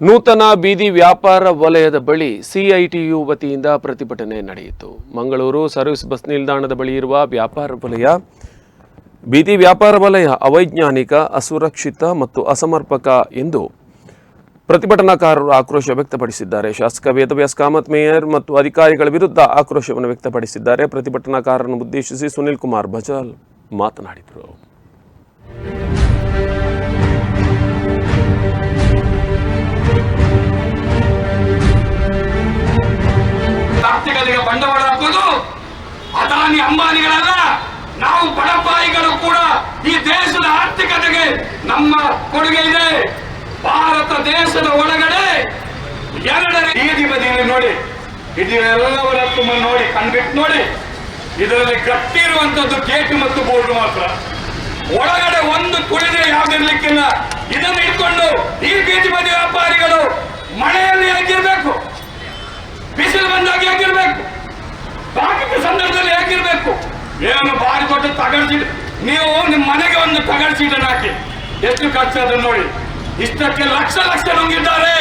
ನೂತನ ಬೀದಿ ವ್ಯಾಪಾರ ವಲಯದ ಬಳಿ ಸಿಐಟಿಯು ವತಿಯಿಂದ ಪ್ರತಿಭಟನೆ ನಡೆಯಿತು. ಮಂಗಳೂರು ಸರ್ವಿಸ್ ಬಸ್ ನಿಲ್ದಾಣದ ಬಳಿ ಇರುವ ವ್ಯಾಪಾರ ವಲಯ, ಬೀದಿ ವ್ಯಾಪಾರ ವಲಯ ಅವೈಜ್ಞಾನಿಕ, ಅಸುರಕ್ಷಿತ ಮತ್ತು ಅಸಮರ್ಪಕ ಎಂದು ಪ್ರತಿಭಟನಾಕಾರರು ಆಕ್ರೋಶ ವ್ಯಕ್ತಪಡಿಸಿದ್ದಾರೆ. ಶಾಸಕ ವೇದವ್ಯಾಸ್ ಕಾಮತ್, ಮೇಯರ್ ಮತ್ತು ಅಧಿಕಾರಿಗಳ ವಿರುದ್ಧ ಆಕ್ರೋಶವನ್ನು ವ್ಯಕ್ತಪಡಿಸಿದ್ದಾರೆ. ಪ್ರತಿಭಟನಾಕಾರರನ್ನು ಉದ್ದೇಶಿಸಿ ಸುನಿಲ್ ಕುಮಾರ್ ಬಜಾಲ್ ಮಾತನಾಡಿದರು. ಹಾಕೋದು ಅದಾನಿ ಅಂಬಾನಿಗಳಲ್ಲ, ನಾವು ಬಡಪಾಯಿಗಳು ಕೂಡ ಈ ದೇಶದ ಆರ್ಥಿಕತೆಗೆ ನಮ್ಮ ಕೊಡುಗೆ ಇದೆ. ಭಾರತ ದೇಶದ ಒಳಗಡೆ ಎರಡನೇ ಬೀದಿ ಬದಿಯಲ್ಲಿ ನೋಡಿ ಇದೆಲ್ಲವರ ತುಂಬ ನೋಡಿ, ಕಣ್ಬಿಟ್ಟು ನೋಡಿ, ಇದರಲ್ಲಿ ಕಟ್ಟಿರುವಂತದ್ದು ಗೇಟ್ ಮತ್ತು ಬೋರ್ಡ್ ಮಾತ್ರ. ಒಳಗಡೆ ಒಂದು ಕುಳಿದೆ ಏನು ಬಾರಿ ದೊಡ್ಡ ತಗಡ್ ನೀವು ನಿಮ್ಮ ಮನೆಗೆ ಒಂದು ತಗಡ್ ಸೀಟನ್ನು ಹಾಕಿ. ಎಷ್ಟು ಖರ್ಚು ನೋಡಿ. ಇಷ್ಟಕ್ಕೆ ಲಕ್ಷ ಲಕ್ಷ ನುಂಗಿದ್ದಾರೆ.